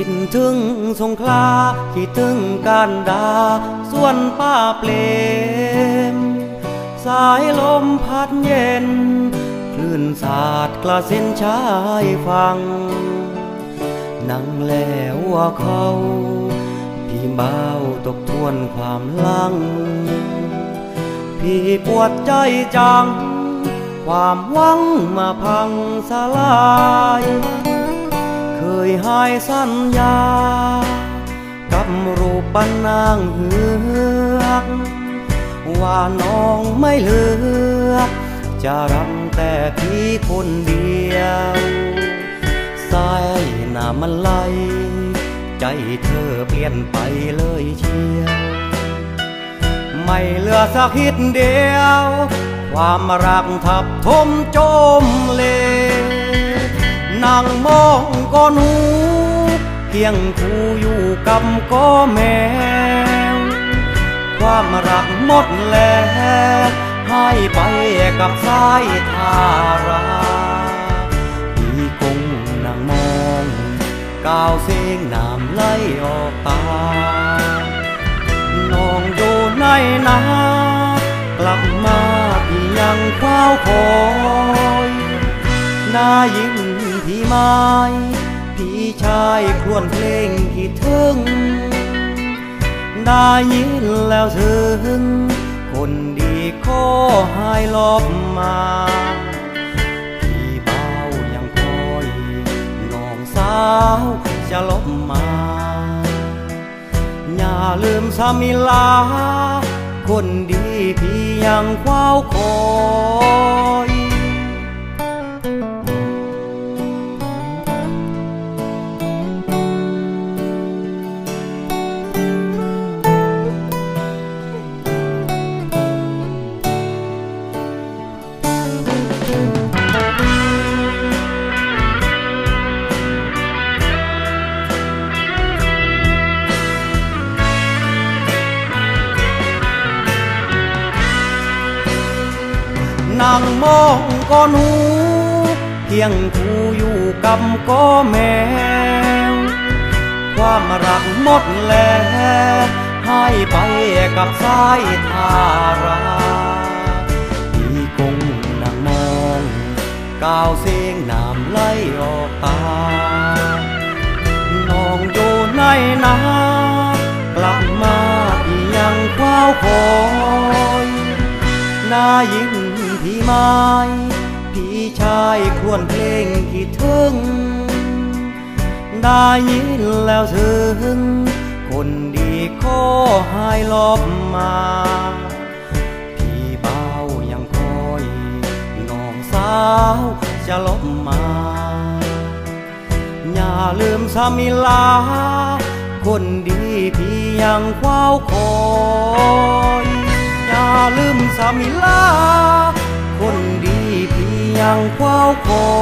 คิดถึงสงขลาคิดถึงการดาส่วนป้าเปลม สายลมพัดเย็น คลื่นสาดกระเซ็นชายฟัง นั่งแล้วว่าเขาพี่เบาตกทวนความลัง พี่ปวดใจจัง ความหวังมาพังสลาย เคยให้สัญญา กับรูปนางเหือกว่าน้องไม่เลือกจะรักแต่พี่คนเดียวสายหน้ามันไหลใจเธอเปลี่ยนไปเลยเชียวไม่เหลือสักหิดเดียว ความรักทับทมจมเล นั่งมองก้อนหูเพียงคู่อยู่กับก้อแมว ความรักหมดแล้วให้ไปกับสายทาราพี่คงนั่งมองก้าวเสียงน้ำไหลออกตา น้องอยู่ในนากลับมาพี่ยังเฝ้าคอยน้ายิ้ นพี่ไม้พี่ชายครวญเพลงคิดถึง ได้ยินแล้วถึง คนดีขอให้ลบมาพี่เบายังคอยน้องสาวจะลบมา อย่าลืมสามิลา คนดีพี่ยังเฝ้าคอ นั่งมองก้อนหูเพียงคู่อยู่กับก้อแมว ความรักหมดแล้วให้ไปกับสายทาราพี่คงนั่งมองก้าวเสียงน้ำไหลออกตา น้องอยู่ในนากลับมาพี่ยังเฝ้าคอย นายินพี่ไม้พี่ชายควญเพลงคิดถึง ได้ยินแล้วถึงคนดีขอให้ลบมา พี่เบายังคอยน้องสาวจะลบมา อย่าลืมสามิลา คนดีพี่ยังเฝ้าคอย ลืมสามีลา คนดีพี่ยังเฝ้าคอย